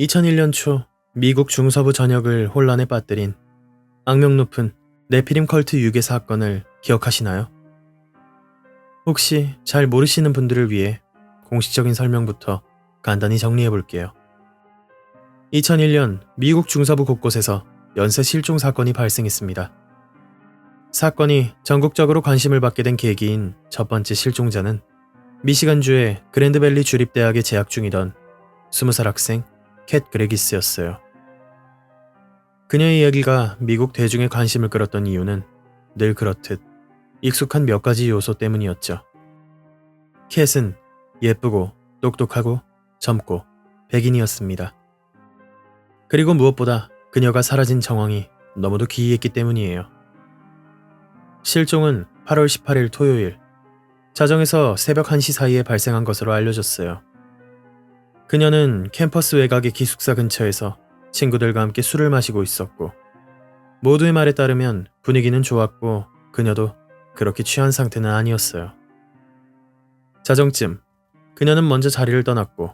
2001년 초 미국 중서부 전역을 혼란에 빠뜨린 악명 높은 네피림 컬트 유괴 사건을 기억하시나요? 혹시 잘 모르시는 분들을 위해 공식적인 설명부터 간단히 정리해 볼게요. 2001년 미국 중서부 곳곳에서 연쇄 실종 사건이 발생했습니다. 사건이 전국적으로 관심을 받게 된 계기인 첫 번째 실종자는 미시간주의 그랜드밸리 주립대학에 재학 중이던 20살 학생 캣 그레기스였어요. 그녀의 이야기가 미국 대중의 관심을 끌었던 이유는 늘 그렇듯 익숙한 몇 가지 요소 때문이었죠. 캣은 예쁘고 똑똑하고 젊고 백인이었습니다. 그리고 무엇보다 그녀가 사라진 정황이 너무도 기이했기 때문이에요. 실종은 8월 18일 토요일 자정에서 새벽 1시 사이에 발생한 것으로 알려졌어요. 그녀는 캠퍼스 외곽의 기숙사 근처에서 친구들과 함께 술을 마시고 있었고 모두의 말에 따르면 분위기는 좋았고 그녀도 그렇게 취한 상태는 아니었어요. 자정쯤 그녀는 먼저 자리를 떠났고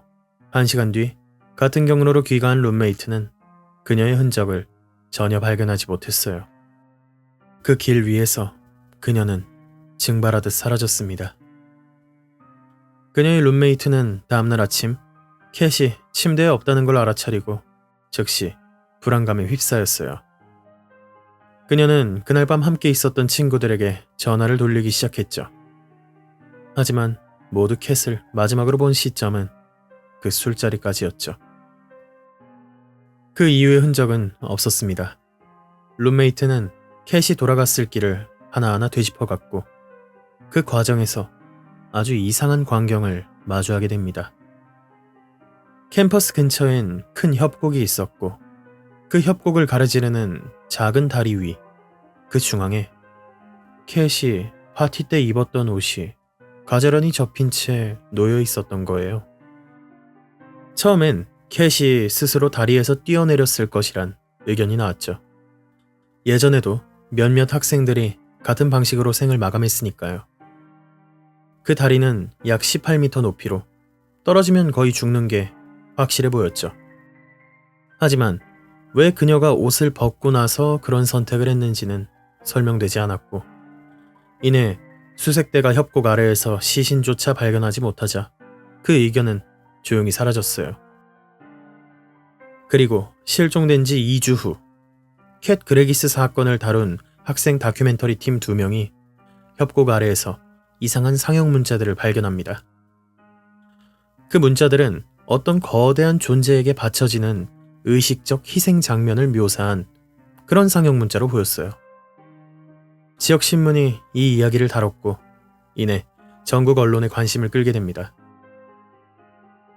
한 시간 뒤 같은 경로로 귀가한 룸메이트는 그녀의 흔적을 전혀 발견하지 못했어요. 그 길 위에서 그녀는 증발하듯 사라졌습니다. 그녀의 룸메이트는 다음날 아침 캣이 침대에 없다는 걸 알아차리고 즉시 불안감에 휩싸였어요. 그녀는 그날 밤 함께 있었던 친구들에게 전화를 돌리기 시작했죠. 하지만 모두 캣을 마지막으로 본 시점은 그 술자리까지였죠. 그 이후의 흔적은 없었습니다. 룸메이트는 캣이 돌아갔을 길을 하나하나 되짚어갔고 그 과정에서 아주 이상한 광경을 마주하게 됩니다. 캠퍼스 근처엔 큰 협곡이 있었고 그 협곡을 가르지르는 작은 다리 위, 그 중앙에 캣이 파티 때 입었던 옷이 가지런히 접힌 채 놓여 있었던 거예요. 처음엔 캣이 스스로 다리에서 뛰어내렸을 것이란 의견이 나왔죠. 예전에도 몇몇 학생들이 같은 방식으로 생을 마감했으니까요. 그 다리는 약 18m 높이로 떨어지면 거의 죽는 게 확실해 보였죠. 하지만 왜 그녀가 옷을 벗고 나서 그런 선택을 했는지는 설명되지 않았고, 이내 수색대가 협곡 아래에서 시신조차 발견하지 못하자 그 의견은 조용히 사라졌어요. 그리고 실종된 지 2주 후, 캣 그레기스 사건을 다룬 학생 다큐멘터리 팀 두 명이 협곡 아래에서 이상한 상형 문자들을 발견합니다. 그 문자들은 어떤 거대한 존재에게 바쳐지는 의식적 희생 장면을 묘사한 그런 상형 문자로 보였어요. 지역 신문이 이 이야기를 다뤘고 이내 전국 언론의 관심을 끌게 됩니다.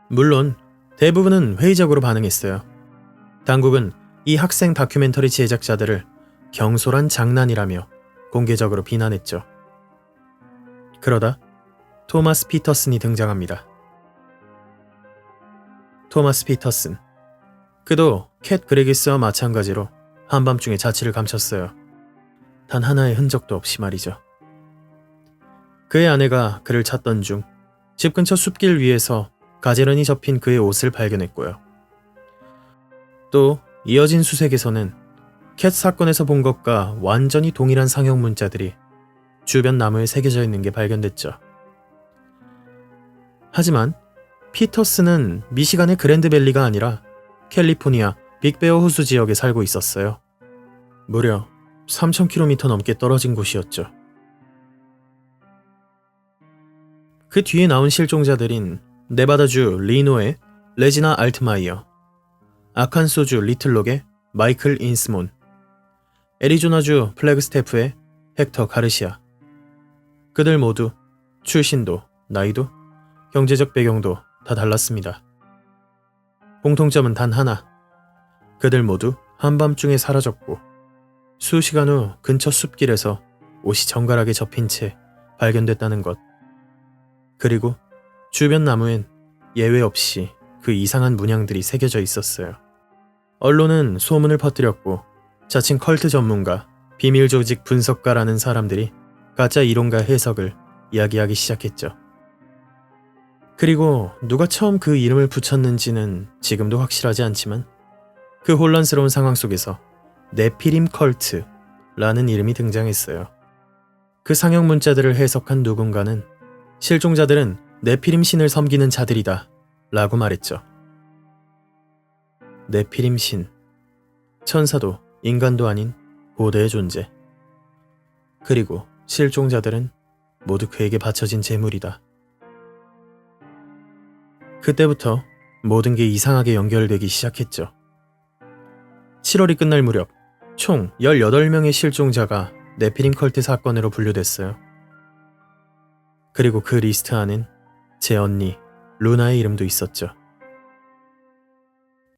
물론 대부분은 회의적으로 반응했어요. 당국은 이 학생 다큐멘터리 제작자들을 경솔한 장난이라며 공개적으로 비난했죠. 그러다 토마스 피터슨이 등장합니다. 토마스 피터슨. 그도 캣 그레기스와 마찬가지로 한밤중에 자취를 감췄어요. 단 하나의 흔적도 없이 말이죠. 그의 아내가 그를 찾던 중 집 근처 숲길 위에서 가지런히 접힌 그의 옷을 발견했고요. 또 이어진 수색에서는 캣 사건에서 본 것과 완전히 동일한 상형 문자들이 주변 나무에 새겨져 있는 게 발견됐죠. 하지만 피터스는 미시간의 그랜드밸리가 아니라 캘리포니아 빅베어 호수 지역에 살고 있었어요. 무려 3,000km 넘게 떨어진 곳이었죠. 그 뒤에 나온 실종자들인 네바다주 리노의 레지나 알트마이어, 아칸소주 리틀록의 마이클 인스몬, 애리조나주 플래그스테프의 헥터 가르시아. 그들 모두 출신도, 나이도, 경제적 배경도 다 달랐습니다. 공통점은 단 하나. 그들 모두 한밤중에 사라졌고 수시간 후 근처 숲길에서 옷이 정갈하게 접힌 채 발견됐다는 것. 그리고 주변 나무엔 예외 없이 그 이상한 문양들이 새겨져 있었어요. 언론은 소문을 퍼뜨렸고 자칭 컬트 전문가, 비밀 조직 분석가라는 사람들이 가짜 이론과 해석을 이야기하기 시작했죠. 그리고 누가 처음 그 이름을 붙였는지는 지금도 확실하지 않지만 그 혼란스러운 상황 속에서 네피림 컬트라는 이름이 등장했어요. 그 상형 문자들을 해석한 누군가는 실종자들은 네피림 신을 섬기는 자들이다 라고 말했죠. 네피림 신. 천사도 인간도 아닌 고대의 존재. 그리고 실종자들은 모두 그에게 바쳐진 재물이다. 그때부터 모든 게 이상하게 연결되기 시작했죠. 7월이 끝날 무렵 총 18명의 실종자가 네피림 컬트 사건으로 분류됐어요. 그리고 그 리스트 안엔 제 언니 루나의 이름도 있었죠.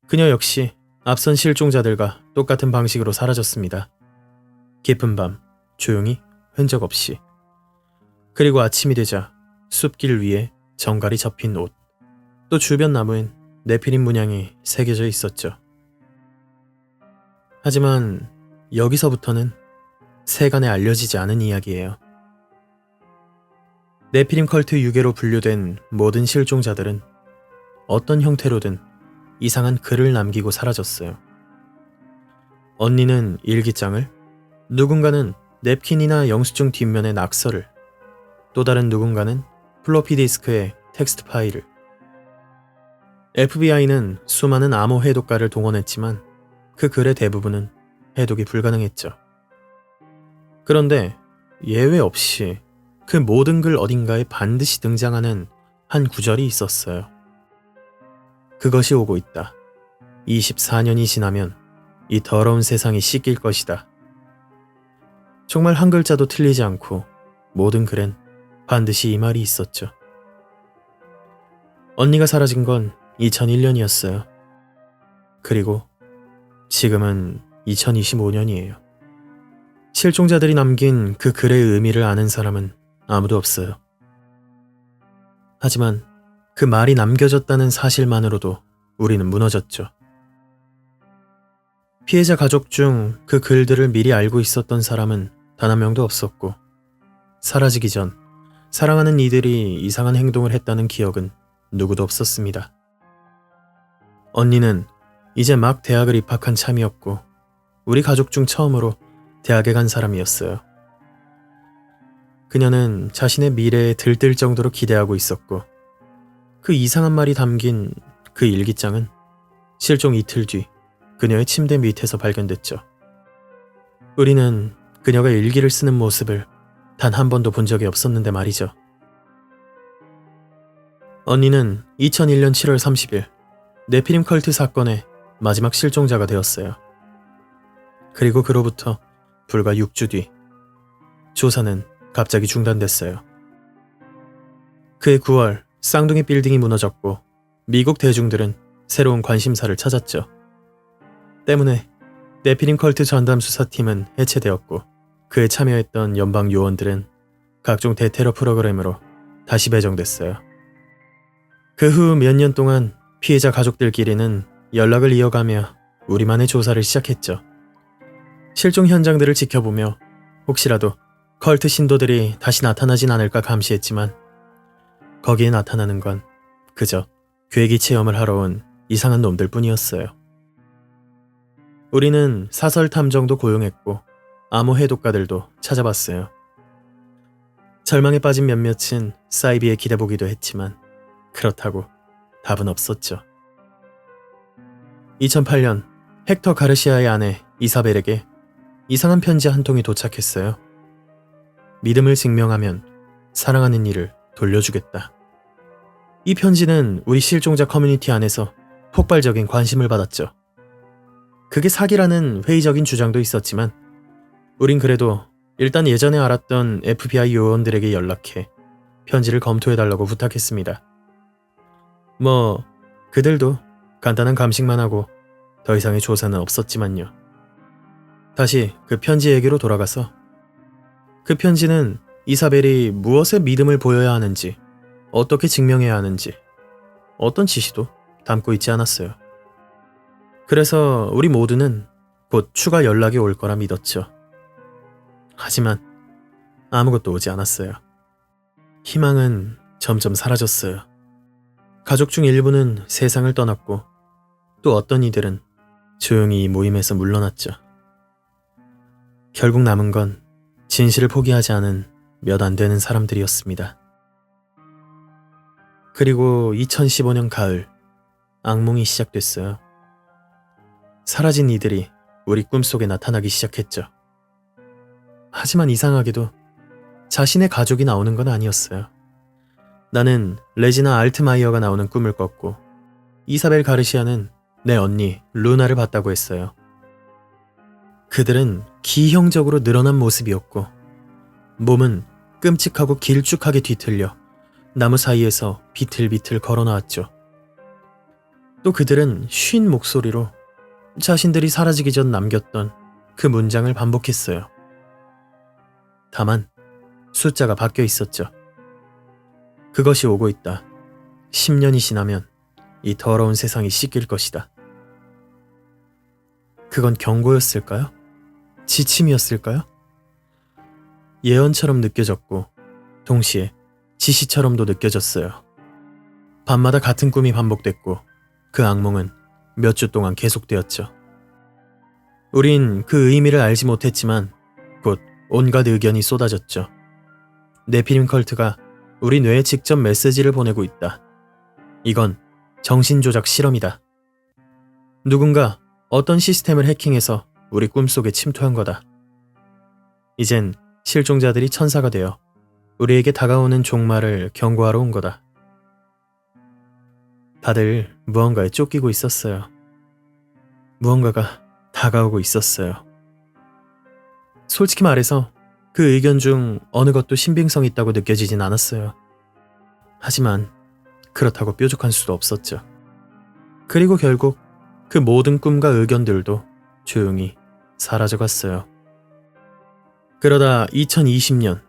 그녀 역시 앞선 실종자들과 똑같은 방식으로 사라졌습니다. 깊은 밤, 조용히, 흔적 없이. 그리고 아침이 되자 숲길 위에 정갈이 접힌 옷, 또 주변 나무엔 네피림 문양이 새겨져 있었죠. 하지만 여기서부터는 세간에 알려지지 않은 이야기예요. 네피림 컬트 유괴로 분류된 모든 실종자들은 어떤 형태로든 이상한 글을 남기고 사라졌어요. 언니는 일기장을, 누군가는 냅킨이나 영수증 뒷면의 낙서를, 또 다른 누군가는 플로피 디스크의 텍스트 파일을. FBI는 수많은 암호 해독가를 동원했지만 그 글의 대부분은 해독이 불가능했죠. 그런데 예외 없이 그 모든 글 어딘가에 반드시 등장하는 한 구절이 있었어요. 그것이 오고 있다. 24년이 지나면 이 더러운 세상이 씻길 것이다. 정말 한 글자도 틀리지 않고 모든 글엔 반드시 이 말이 있었죠. 언니가 사라진 건 2001년이었어요. 그리고 지금은 2025년이에요. 실종자들이 남긴 그 글의 의미를 아는 사람은 아무도 없어요. 하지만 그 말이 남겨졌다는 사실만으로도 우리는 무너졌죠. 피해자 가족 중 그 글들을 미리 알고 있었던 사람은 단 한 명도 없었고, 사라지기 전 사랑하는 이들이 이상한 행동을 했다는 기억은 누구도 없었습니다. 언니는 이제 막 대학을 입학한 참이었고, 우리 가족 중 처음으로 대학에 간 사람이었어요. 그녀는 자신의 미래에 들뜰 정도로 기대하고 있었고, 그 이상한 말이 담긴 그 일기장은 실종 이틀 뒤 그녀의 침대 밑에서 발견됐죠. 우리는 그녀가 일기를 쓰는 모습을 단 한 번도 본 적이 없었는데 말이죠. 언니는 2001년 7월 30일 네피림 컬트 사건의 마지막 실종자가 되었어요. 그리고 그로부터 불과 6주 뒤 조사는 갑자기 중단됐어요. 그해 9월 쌍둥이 빌딩이 무너졌고 미국 대중들은 새로운 관심사를 찾았죠. 때문에 네피림 컬트 전담 수사팀은 해체되었고 그에 참여했던 연방 요원들은 각종 대테러 프로그램으로 다시 배정됐어요. 그 후 몇 년 동안 피해자 가족들끼리는 연락을 이어가며 우리만의 조사를 시작했죠. 실종 현장들을 지켜보며 혹시라도 컬트 신도들이 다시 나타나진 않을까 감시했지만 거기에 나타나는 건 그저 괴기 체험을 하러 온 이상한 놈들 뿐이었어요. 우리는 사설 탐정도 고용했고 암호 해독가들도 찾아봤어요. 절망에 빠진 몇몇은 사이비에 기대보기도 했지만 그렇다고 답은 없었죠. 2008년 헥터 가르시아의 아내 이사벨에게 이상한 편지 한 통이 도착했어요. 믿음을 증명하면 사랑하는 이를 돌려주겠다. 이 편지는 우리 실종자 커뮤니티 안에서 폭발적인 관심을 받았죠. 그게 사기라는 회의적인 주장도 있었지만, 우린 그래도 일단 예전에 알았던 FBI 요원들에게 연락해 편지를 검토해달라고 부탁했습니다. 뭐, 그들도 간단한 감식만 하고 더 이상의 조사는 없었지만요. 다시 그 편지 얘기로 돌아가서 그 편지는 이사벨이 무엇에 믿음을 보여야 하는지, 어떻게 증명해야 하는지, 어떤 지시도 담고 있지 않았어요. 그래서 우리 모두는 곧 추가 연락이 올 거라 믿었죠. 하지만 아무것도 오지 않았어요. 희망은 점점 사라졌어요. 가족 중 일부는 세상을 떠났고 또 어떤 이들은 조용히 이 모임에서 물러났죠. 결국 남은 건 진실을 포기하지 않은 몇 안 되는 사람들이었습니다. 그리고 2015년 가을, 악몽이 시작됐어요. 사라진 이들이 우리 꿈속에 나타나기 시작했죠. 하지만 이상하게도 자신의 가족이 나오는 건 아니었어요. 나는 레지나 알트마이어가 나오는 꿈을 꿨고 이사벨 가르시아는 내 언니 루나를 봤다고 했어요. 그들은 기형적으로 늘어난 모습이었고 몸은 끔찍하고 길쭉하게 뒤틀려 나무 사이에서 비틀비틀 걸어 나왔죠. 또 그들은 쉰 목소리로 자신들이 사라지기 전 남겼던 그 문장을 반복했어요. 다만 숫자가 바뀌어 있었죠. 그것이 오고 있다. 10년이 지나면 이 더러운 세상이 씻길 것이다. 그건 경고였을까요? 지침이었을까요? 예언처럼 느껴졌고 동시에 지시처럼도 느껴졌어요. 밤마다 같은 꿈이 반복됐고 그 악몽은 몇 주 동안 계속되었죠. 우린 그 의미를 알지 못했지만 곧 온갖 의견이 쏟아졌죠. 네피림 컬트가 우리 뇌에 직접 메시지를 보내고 있다. 이건 정신조작 실험이다. 누군가 어떤 시스템을 해킹해서 우리 꿈속에 침투한 거다. 이젠 실종자들이 천사가 되어 우리에게 다가오는 종말을 경고하러 온 거다. 다들 무언가에 쫓기고 있었어요. 무언가가 다가오고 있었어요. 솔직히 말해서 그 의견 중 어느 것도 신빙성 있다고 느껴지진 않았어요. 하지만 그렇다고 뾰족한 수도 없었죠. 그리고 결국 그 모든 꿈과 의견들도 조용히 사라져갔어요. 그러다 2020년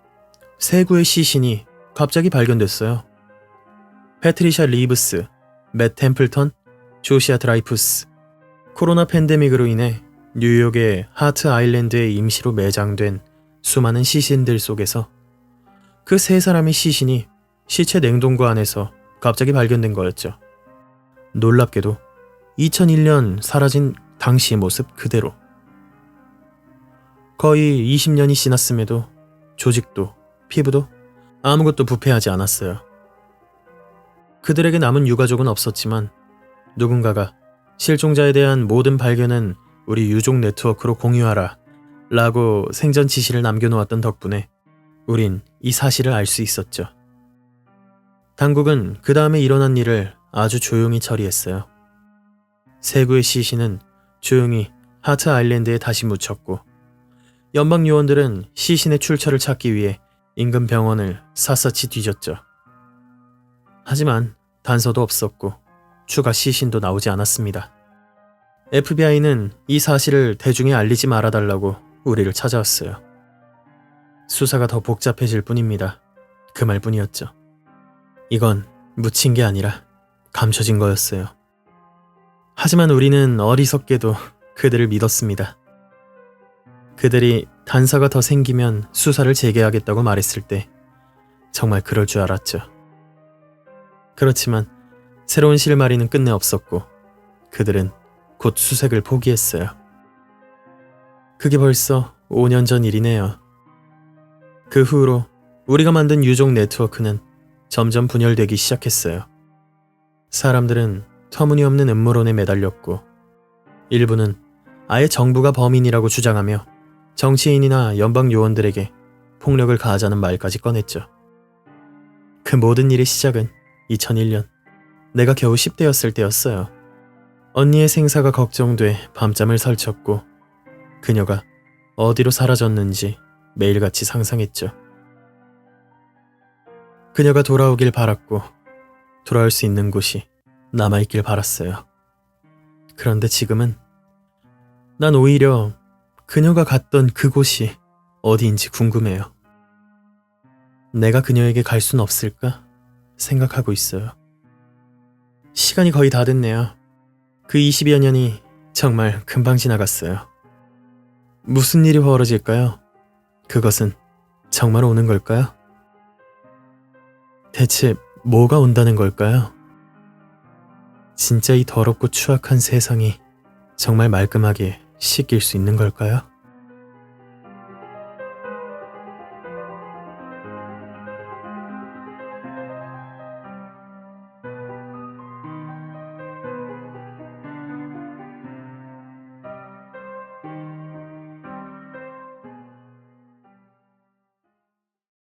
세구의 시신이 갑자기 발견됐어요. 패트리샤 리브스, 맷 템플턴, 조시아 드라이푸스. 코로나 팬데믹으로 인해 뉴욕의 하트 아일랜드에 임시로 매장된 수많은 시신들 속에서 그 세 사람의 시신이 시체 냉동고 안에서 갑자기 발견된 거였죠. 놀랍게도 2001년 사라진 당시의 모습 그대로. 거의 20년이 지났음에도 조직도 피부도 아무것도 부패하지 않았어요. 그들에게 남은 유가족은 없었지만 누군가가 실종자에 대한 모든 발견은 우리 유족 네트워크로 공유하라 라고 생전 지시를 남겨놓았던 덕분에 우린 이 사실을 알 수 있었죠. 당국은 그 다음에 일어난 일을 아주 조용히 처리했어요. 세구의 시신은 조용히 하트 아일랜드에 다시 묻혔고 연방 요원들은 시신의 출처를 찾기 위해 인근 병원을 샅샅이 뒤졌죠. 하지만 단서도 없었고 추가 시신도 나오지 않았습니다. FBI는 이 사실을 대중에 알리지 말아달라고 우리를 찾아왔어요. 수사가 더 복잡해질 뿐입니다. 그 말뿐이었죠. 이건 묻힌 게 아니라 감춰진 거였어요. 하지만 우리는 어리석게도 그들을 믿었습니다. 그들이 단서가 더 생기면 수사를 재개하겠다고 말했을 때 정말 그럴 줄 알았죠. 그렇지만 새로운 실마리는 끝내 없었고 그들은 곧 수색을 포기했어요. 그게 벌써 5년 전 일이네요. 그 후로 우리가 만든 유족 네트워크는 점점 분열되기 시작했어요. 사람들은 터무니없는 음모론에 매달렸고 일부는 아예 정부가 범인이라고 주장하며 정치인이나 연방 요원들에게 폭력을 가하자는 말까지 꺼냈죠. 그 모든 일의 시작은 2001년 내가 겨우 10대였을 때였어요. 언니의 생사가 걱정돼 밤잠을 설쳤고 그녀가 어디로 사라졌는지 매일같이 상상했죠. 그녀가 돌아오길 바랐고 돌아올 수 있는 곳이 남아있길 바랐어요. 그런데 지금은 난 오히려 그녀가 갔던 그곳이 어디인지 궁금해요. 내가 그녀에게 갈 순 없을까 생각하고 있어요. 시간이 거의 다 됐네요. 그 20여 년이 정말 금방 지나갔어요. 무슨 일이 벌어질까요? 그것은 정말 오는 걸까요? 대체 뭐가 온다는 걸까요? 진짜 이 더럽고 추악한 세상이 정말 말끔하게 씻길 수 있는 걸까요?